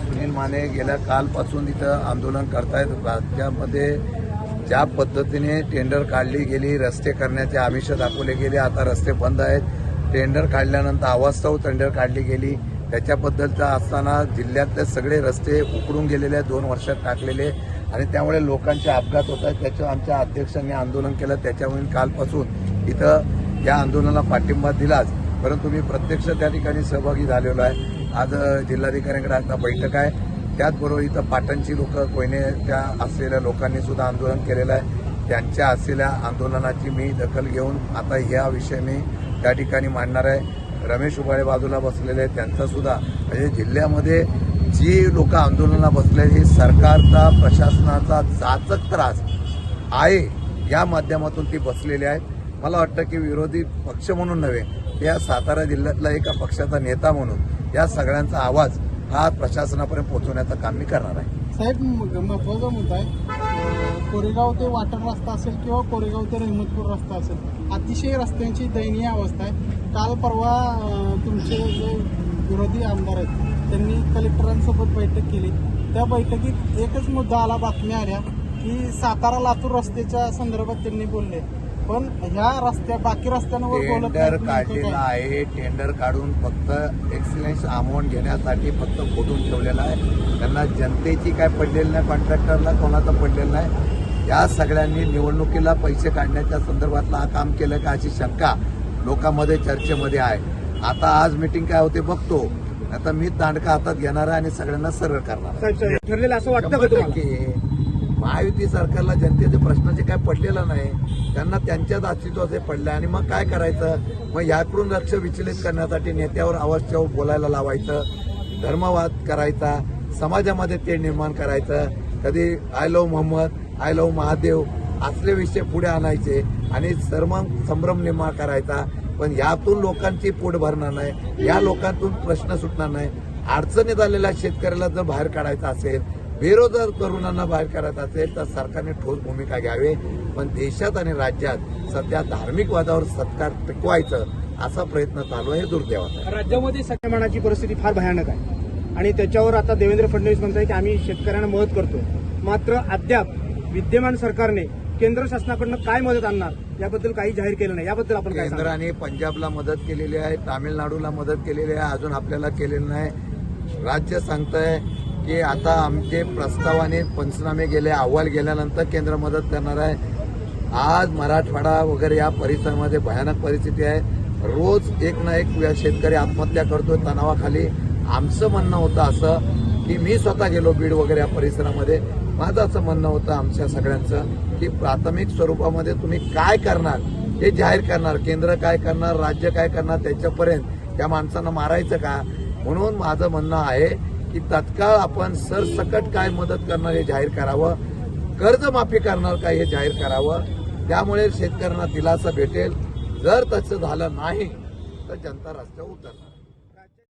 सुनील माने गेल्या कालपासून इथं आंदोलन करतायत. राज्यामध्ये ज्या पद्धतीने टेंडर काढली गेली रस्ते करण्याचे आमिष दाखवले गेले आता रस्ते बंद आहेत. टेंडर काढल्यानंतर अवास्तव टेंडर काढली गेली. त्याच्याबद्दलचा असताना जिल्ह्यातले सगळे रस्ते उकडून गेलेले आहेत दोन वर्षात टाकलेले. आणि त्यामुळे लोकांचे अपघात होत आहेत. त्याच्या आमच्या अध्यक्षांनी आंदोलन केलं. त्याच्यामुळे कालपासून इथं या आंदोलनाला पाठिंबा दिलाच. परंतु मी प्रत्यक्ष त्या ठिकाणी सहभागी झालेलो आहे. आज जिल्हाधिकाऱ्यांकडे आता बैठक आहे. त्याचबरोबर इथं पाटणची लोक कोयनेच्या असलेल्या लोकांनी सुद्धा आंदोलन केलेलं आहे. त्यांच्या असलेल्या आंदोलनाची मी दखल घेऊन आता ह्या विषय मी त्या ठिकाणी मांडणार आहे. रमेश उबाळे बाजूला बसलेले आहेत. त्यांचा सुद्धा म्हणजे जिल्ह्यामध्ये जी लोक आंदोलनाला बसले हे सरकारचा प्रशासनाचा जाचक त्रास आहे. या माध्यमातून ती बसलेली आहेत. मला वाटतं की विरोधी पक्ष म्हणून नव्हे या सातारा जिल्ह्यातला एका पक्षाचा नेता म्हणून या सगळ्यांचा आवाज हा प्रशासनापर्यंत पोहोचवण्याचं काम मी करणार आहे. साहेब म- महत्त्वाचा मुद्दा आहे कोरेगाव ते वाटर रस्ता असेल किंवा कोरेगाव ते रहमतपूर रस्ता असेल अतिशय रस्त्यांची दयनीय अवस्था आहे. काल परवा तुमचे जे विरोधी आमदार आहेत त्यांनी कलेक्टरांसोबत बैठक केली. त्या बैठकीत एकच मुद्दा आला बातम्या आल्या की सातारा लातूर रस्त्याच्या संदर्भात त्यांनी बोलले पण ह्या रस्त्या बाकी रस्त्यांवर बोलत टेंडर काढलेलं? आहे टेंडर काढून फक्त एक्सलन्स अमाऊंट घेण्यासाठी फक्त खोटून ठेवलेलं आहे त्यांना जनतेची काय पडलेली नाही कॉन्ट्रॅक्टरला कोणाचं पडलेलं नाही या सगळ्यांनी निवडणुकीला पैसे काढण्याच्या संदर्भातलं हा काम केलं का अशी शंका लोकांमध्ये चर्चेमध्ये आहे आता आज मिटिंग काय होते बघतो आता मी दांडका हातात घेणार आहे आणि सगळ्यांना सरळ करणार आहे. ठरलेलं असं वाटतं का. महायुती सरकारला प्रश्न प्रश्नाचे काय पडलेलं नाही त्यांना त्यांच्याच अस्तित्वाचे पडले आणि मग काय करायचं? मग याकडून लक्ष विचलित करण्यासाठी नेत्यावर अवश्य बोलायला लावायचं. धर्मवाद करायचा. समाजामध्ये ते निर्माण करायचं. कधी I love Mohammad I love Mahadev असले विषय पुढे आणायचे आणि सर्व संभ्रम निर्माण करायचा. पण यातून लोकांची पोट भरणार नाही. या लोकांतून प्रश्न सुटणार नाही. अडचणीत आलेल्या शेतकऱ्याला जर बाहेर काढायचं असेल बेरोजगार तरुणांना बाहेर काढायचं असेल तर सरकारने ठोस भूमिका घ्यावी पण देशात आणि राज्यात सध्या धार्मिक वादावर सत्कार टिकवायचं असा प्रयत्न चालू आहे दुर्दैवाचा. राज्यामध्ये संक्रमणाची परिस्थिती फार भयानक आहे आणि त्याच्यावर आता देवेंद्र फडणवीस म्हणताय की आम्ही शेतकऱ्यांना मदत करतोय मात्र अद्याप विद्यमान सरकारने केंद्र शासनाकडनं काय मदत आणणार याबद्दल काही जाहीर केलं नाही याबद्दल आपण? केंद्राने पंजाबला मदत केलेली आहे तामिळनाडूला मदत केलेली आहे अजून आपल्याला केलेलं नाही राज्य सांगतंय की आता आमचे प्रस्तावाने पंचनामे गेले अहवाल गेल्यानंतर केंद्र मदत करणार आहे. आज मराठवाडा वगैरे या परिसरामध्ये भयानक परिस्थिती आहे. रोज एक ना एक शेतकरी आत्महत्या करतोय तणावाखाली. आमचं म्हणणं होतं असं की मी स्वतः गेलो बीड वगैरे या परिसरामध्ये. माझं असं म्हणणं होतं आमच्या सगळ्यांचं की प्राथमिक स्वरूपामध्ये तुम्ही काय करणार? हे जाहीर करणार. केंद्र काय करणार? राज्य काय करणार? त्याच्यापर्यंत त्या माणसांना मारायचं का? म्हणून माझं म्हणणं आहे की तत्काळ आपण सरसकट काय मदत करणार हे जाहीर करावं कर्जमाफी करणार काय हे जाहीर करावं त्यामुळे शेतकऱ्यांना दिलासा भेटेल. जर तसं झालं नाही तर जनता रस्त्यावर उतरणार.